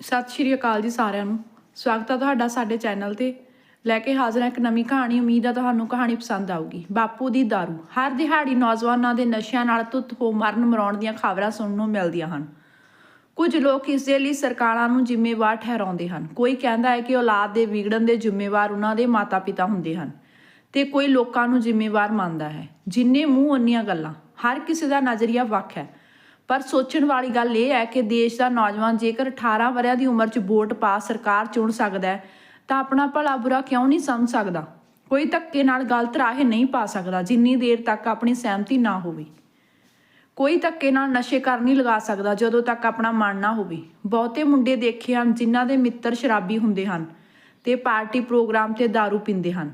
ਸਤਿ ਸ਼੍ਰੀ ਅਕਾਲ ਜੀ ਸਾਰਿਆਂ ਨੂੰ। ਸਵਾਗਤ ਹੈ ਤੁਹਾਡਾ ਸਾਡੇ ਚੈਨਲ ਤੇ। ਲੈ ਕੇ ਹਾਜ਼ਰ ਹਾਂ ਇੱਕ ਨਵੀਂ ਕਹਾਣੀ। ਉਮੀਦ ਹੈ ਤੁਹਾਨੂੰ ਕਹਾਣੀ ਪਸੰਦ ਆਊਗੀ। ਬਾਪੂ ਦੀ दारू ਹਰ ਦਿਹਾੜੀ ਨੌਜਵਾਨਾਂ ਦੇ ਨਸ਼ਿਆਂ ਨਾਲ ਧੁੱਤ ਹੋ ਮਰਨ ਮਰਾਉਣ ਦੀਆਂ ਖਬਰਾਂ ਸੁਣਨ ਨੂੰ ਮਿਲਦੀਆਂ ਹਨ। ਕੁਝ ਲੋਕ ਇਸ ਦੇ ਲਈ ਸਰਕਾਰਾਂ ਨੂੰ ਜ਼ਿੰਮੇਵਾਰ ਠਹਿਰਾਉਂਦੇ ਹਨ। ਕੋਈ ਕਹਿੰਦਾ ਹੈ ਕਿ ਔਲਾਦ ਦੇ ਵਿਗੜਨ ਦੇ ਜ਼ਿੰਮੇਵਾਰ ਉਹਨਾਂ ਦੇ ਮਾਤਾ-ਪਿਤਾ ਹੁੰਦੇ ਹਨ ਤੇ ਕੋਈ ਲੋਕਾਂ ਨੂੰ ਜ਼ਿੰਮੇਵਾਰ ਮੰਨਦਾ ਹੈ। ਜਿੰਨੇ ਮੂੰਹ ਉਨੀਆਂ ਗੱਲਾਂ। ਹਰ ਕਿਸੇ ਦਾ ਨਜ਼ਰੀਆ ਵੱਖ ਹੈ। ਪਰ ਸੋਚਣ ਵਾਲੀ ਗੱਲ ਇਹ ਹੈ ਕਿ ਦੇਸ਼ ਦਾ ਨੌਜਵਾਨ ਜੇਕਰ 18 ਵਰ੍ਹਿਆਂ ਦੀ ਉਮਰ 'ਚ ਵੋਟ ਪਾ ਸਰਕਾਰ ਚੁਣ ਸਕਦਾ ਹੈ, ਤਾਂ ਆਪਣਾ ਭਲਾ ਬੁਰਾ ਕਿਉਂ ਨਹੀਂ ਸਮਝ ਸਕਦਾ? ਕੋਈ ਧੱਕੇ ਨਾਲ ਗਲਤ ਰਾਹੇ ਨਹੀਂ ਪਾ ਸਕਦਾ ਜਿੰਨੀ ਦੇਰ ਤੱਕ ਆਪਣੀ ਸਹਿਮਤੀ ਨਾ ਹੋਵੇ। ਕੋਈ ਧੱਕੇ ਨਾਲ ਨਸ਼ੇ ਕਰ ਨਹੀਂ ਲਗਾ ਸਕਦਾ ਜਦੋਂ ਤੱਕ ਆਪਣਾ ਮਨ ਨਾ ਹੋਵੇ। ਬਹੁਤੇ ਮੁੰਡੇ ਦੇਖੇ ਹਨ ਜਿਨ੍ਹਾਂ ਦੇ ਮਿੱਤਰ ਸ਼ਰਾਬੀ ਹੁੰਦੇ ਹਨ ਤੇ ਪਾਰਟੀ ਪ੍ਰੋਗਰਾਮ ਤੇ दारू ਪੀਂਦੇ ਹਨ।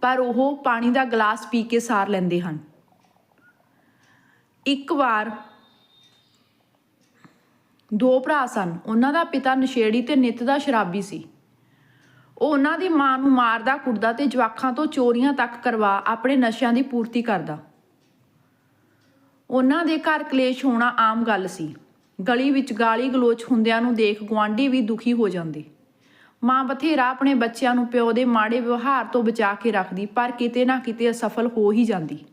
ਪਰ ਉਹ ਪਾਣੀ ਦਾ ਗਲਾਸ ਪੀ ਕੇ ਸਾਰ ਲੈਂਦੇ ਹਨ। ਇੱਕ ਵਾਰ ਦੋ ਭਰਾ ਸਨ। ਉਹਨਾਂ ਦਾ ਪਿਤਾ ਨਸ਼ੇੜੀ ਤੇ ਨਿੱਤ ਦਾ ਸ਼ਰਾਬੀ ਸੀ। ਉਹ ਉਹਨਾਂ ਦੀ ਮਾਂ ਨੂੰ ਮਾਰਦਾ, ਕੁੱਟਦਾ ਤੇ ਜਵਾਖਾਂ ਤੋਂ ਚੋਰੀਆਂ ਤੱਕ ਕਰਵਾ ਆਪਣੇ ਨਸ਼ਿਆਂ ਦੀ ਪੂਰਤੀ ਕਰਦਾ। ਉਹਨਾਂ ਦੇ ਘਰ ਕਲੇਸ਼ ਹੋਣਾ ਆਮ ਗੱਲ ਸੀ। ਗਲੀ ਵਿੱਚ ਗਾਲੀ ਗਲੋਚ ਹੁੰਦਿਆਂ ਨੂੰ ਦੇਖ ਗੁਆਂਢੀ ਵੀ ਦੁਖੀ ਹੋ ਜਾਂਦੇ। ਮਾਂ ਬਥੇਰਾ ਆਪਣੇ ਬੱਚਿਆਂ ਨੂੰ ਪਿਓ ਦੇ ਮਾੜੇ ਵਿਵਹਾਰ ਤੋਂ ਬਚਾ ਕੇ ਰੱਖਦੀ, ਪਰ ਕਿਤੇ ਨਾ ਕਿਤੇ ਅਸਫਲ ਹੋ ਹੀ ਜਾਂਦੀ।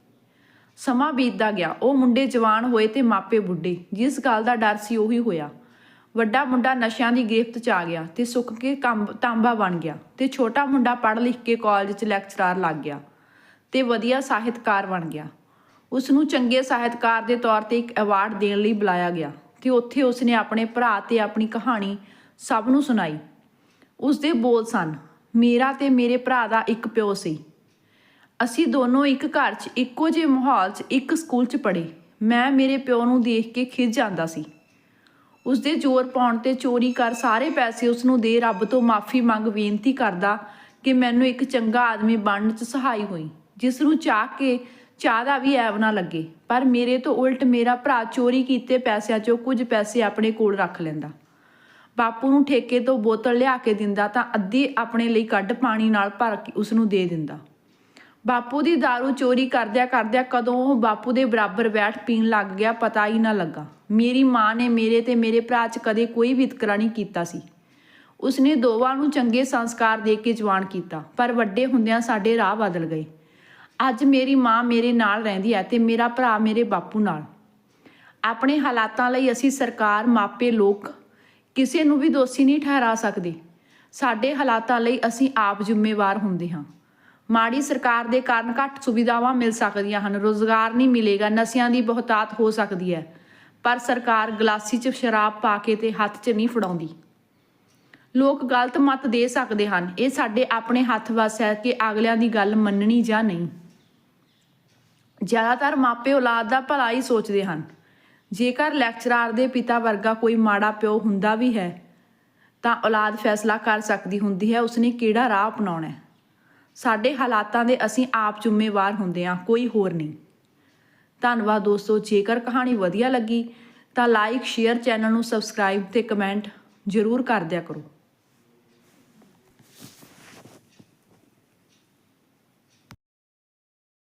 ਸਮਾਂ ਬੀਤਦਾ ਗਿਆ। ਉਹ ਮੁੰਡੇ ਜਵਾਨ ਹੋਏ ਤੇ ਮਾਪੇ ਬੁੱਢੇ। ਜਿਸ ਗੱਲ ਦਾ ਡਰ ਸੀ ਉਹੀ ਹੋਇਆ। ਵੱਡਾ ਮੁੰਡਾ ਨਸ਼ਿਆਂ ਦੀ ਗ੍ਰਿਫਤ 'ਚ ਆ ਗਿਆ ਤੇ ਸੁੱਕ ਕੇ ਕੰਬ- ਤਾਂਬਾ ਬਣ ਗਿਆ ਤੇ ਛੋਟਾ ਮੁੰਡਾ ਪੜ੍ਹ ਲਿਖ ਕੇ ਕਾਲਜ 'ਚ ਲੈਕਚਰਰ ਲੱਗ ਗਿਆ ਤੇ ਵਧੀਆ ਸਾਹਿਤਕਾਰ ਬਣ ਗਿਆ। ਉਸ ਨੂੰ ਚੰਗੇ ਸਾਹਿਤਕਾਰ ਦੇ ਤੌਰ ਤੇ ਇੱਕ ਅਵਾਰਡ ਦੇਣ ਲਈ ਬੁਲਾਇਆ ਗਿਆ ਤੇ ਉੱਥੇ ਉਸਨੇ ਆਪਣੇ ਭਰਾ ਤੇ ਆਪਣੀ ਕਹਾਣੀ ਸਭ ਨੂੰ ਸੁਣਾਈ। ਉਸ ਦੇ ਬੋਲ ਸਨ, ਮੇਰਾ ਤੇ ਮੇਰੇ ਭਰਾ ਦਾ ਇੱਕ ਪਿਓ ਸੀ। ਅਸੀਂ ਦੋਨੋਂ ਇੱਕ ਘਰ 'ਚ, ਇੱਕੋ ਜਿਹੇ ਮਾਹੌਲ 'ਚ, ਇੱਕ ਸਕੂਲ 'ਚ ਪੜ੍ਹੇ। ਮੈਂ ਮੇਰੇ ਪਿਓ ਨੂੰ ਦੇਖ ਕੇ ਖਿਝ ਜਾਂਦਾ ਸੀ। ਉਸ ਦੇ ਜ਼ੋਰ ਪਾਉਣ ਤੇ ਚੋਰੀ ਕਰ ਸਾਰੇ ਪੈਸੇ ਉਸ ਨੂੰ ਦੇ ਰੱਬ ਤੋਂ ਮਾਫੀ ਮੰਗ ਬੇਨਤੀ ਕਰਦਾ ਕਿ ਮੈਨੂੰ ਇੱਕ ਚੰਗਾ ਆਦਮੀ ਬਣਨ 'ਚ ਸਹਾਈ ਹੋਈ, ਜਿਸ ਨੂੰ ਚਾਹ ਕੇ ਚਾਹ ਦਾ ਵੀ ਐਵ ਨਾ ਲੱਗੇ। ਪਰ ਮੇਰੇ ਤੋਂ ਉਲਟ ਮੇਰਾ ਭਰਾ ਚੋਰੀ ਕੀਤੇ ਪੈਸਿਆਂ 'ਚੋਂ ਕੁਝ ਪੈਸੇ ਆਪਣੇ ਕੋਲ ਰੱਖ ਲੈਂਦਾ। ਬਾਪੂ ਨੂੰ ਠੇਕੇ ਤੋਂ ਬੋਤਲ ਲਿਆ ਕੇ ਦਿੰਦਾ ਤਾਂ ਅੱਧੀ ਆਪਣੇ ਲਈ ਕੱਢ ਪਾਣੀ ਨਾਲ ਭਰ ਕੇ ਉਸ ਨੂੰ ਦੇ ਦਿੰਦਾ। ਬਾਪੂ ਦੀ दारू ਚੋਰੀ ਕਰਦਿਆਂ ਕਰਦਿਆਂ ਕਦੋਂ ਉਹ ਬਾਪੂ ਦੇ ਬਰਾਬਰ ਬੈਠ ਪੀਣ ਲੱਗ ਗਿਆ, ਪਤਾ ਹੀ ਨਾ ਲੱਗਾ। ਮੇਰੀ ਮਾਂ ਨੇ ਮੇਰੇ ਤੇ ਮੇਰੇ ਭਰਾ 'ਚ ਕਦੇ ਕੋਈ ਵਿਤਕਰਾ ਨਹੀਂ ਕੀਤਾ ਸੀ। ਉਸਨੇ ਦੋਵਾਂ ਨੂੰ ਚੰਗੇ ਸੰਸਕਾਰ ਦੇ ਕੇ ਜਵਾਨ ਕੀਤਾ, ਪਰ ਵੱਡੇ ਹੁੰਦਿਆਂ ਸਾਡੇ ਰਾਹ ਬਦਲ ਗਏ। ਅੱਜ ਮੇਰੀ ਮਾਂ ਮੇਰੇ ਨਾਲ ਰਹਿੰਦੀ ਹੈ ਤੇ ਮੇਰਾ ਭਰਾ ਮੇਰੇ ਬਾਪੂ ਨਾਲ। ਆਪਣੇ ਹਾਲਾਤਾਂ ਲਈ ਅਸੀਂ ਸਰਕਾਰ ਮਾਪੇ ਲੋਕ ਕਿਸੇ ਨੂੰ ਵੀ ਦੋਸ਼ੀ ਨਹੀਂ ਠਹਿਰਾ ਸਕਦੇ। ਸਾਡੇ ਹਾਲਾਤਾਂ ਲਈ ਅਸੀਂ ਆਪ ਜ਼ਿੰਮੇਵਾਰ ਹੁੰਦੇ ਹਾਂ। ਮਾੜੀ ਸਰਕਾਰ ਦੇ ਕਾਰਨ ਘੱਟ ਸੁਵਿਧਾਵਾਂ ਮਿਲ ਸਕਦੀਆਂ ਹਨ, ਰੋਜ਼ਗਾਰ ਨਹੀਂ ਮਿਲੇਗਾ, ਨਸ਼ਿਆਂ ਦੀ ਬਹੁਤਾਤ ਹੋ ਸਕਦੀ ਹੈ। ਪਰ ਸਰਕਾਰ ਗਲਾਸੀ 'ਚ ਸ਼ਰਾਬ ਪਾ ਕੇ ਤੇ ਹੱਥ 'ਚ ਨਹੀਂ ਫੜਾਉਂਦੀ। ਲੋਕ ਗਲਤ ਮਤ ਦੇ ਸਕਦੇ ਹਨ। ਇਹ ਸਾਡੇ ਆਪਣੇ ਹੱਥ ਵੱਸ ਹੈ ਕਿ ਅਗਲਿਆਂ ਦੀ ਗੱਲ ਮੰਨਣੀ ਜਾਂ ਨਹੀਂ। ਜ਼ਿਆਦਾਤਰ ਮਾਪੇ ਔਲਾਦ ਦਾ ਭਲਾ ਹੀ ਸੋਚਦੇ ਹਨ। ਜੇਕਰ ਲੈਕਚਰਾਰ ਦੇ ਪਿਤਾ ਵਰਗਾ ਕੋਈ ਮਾੜਾ ਪਿਓ ਹੁੰਦਾ ਵੀ ਹੈ, ਤਾਂ ਔਲਾਦ ਫੈਸਲਾ ਕਰ ਸਕਦੀ ਹੁੰਦੀ ਹੈ। ਉਸਨੇ ਕਿਹੜਾ ਰਾਹ ਅਪਣਾਉਣਾ ਹੈ? ਸਾਡੇ ਹਾਲਾਤਾਂ ਦੇ ਅਸੀਂ ਆਪ ਜ਼ਿੰਮੇਵਾਰ ਹੁੰਦੇ ਹਾਂ, ਕੋਈ ਹੋਰ ਨਹੀਂ। ਧੰਨਵਾਦ ਦੋਸਤੋ, ਜੇਕਰ ਕਹਾਣੀ ਵਧੀਆ ਲੱਗੀ ਤਾਂ ਲਾਈਕ ਸ਼ੇਅਰ ਚੈਨਲ ਨੂੰ ਸਬਸਕ੍ਰਾਈਬ ਤੇ ਕਮੈਂਟ ਜ਼ਰੂਰ ਕਰ ਦਿਆ ਕਰੋ।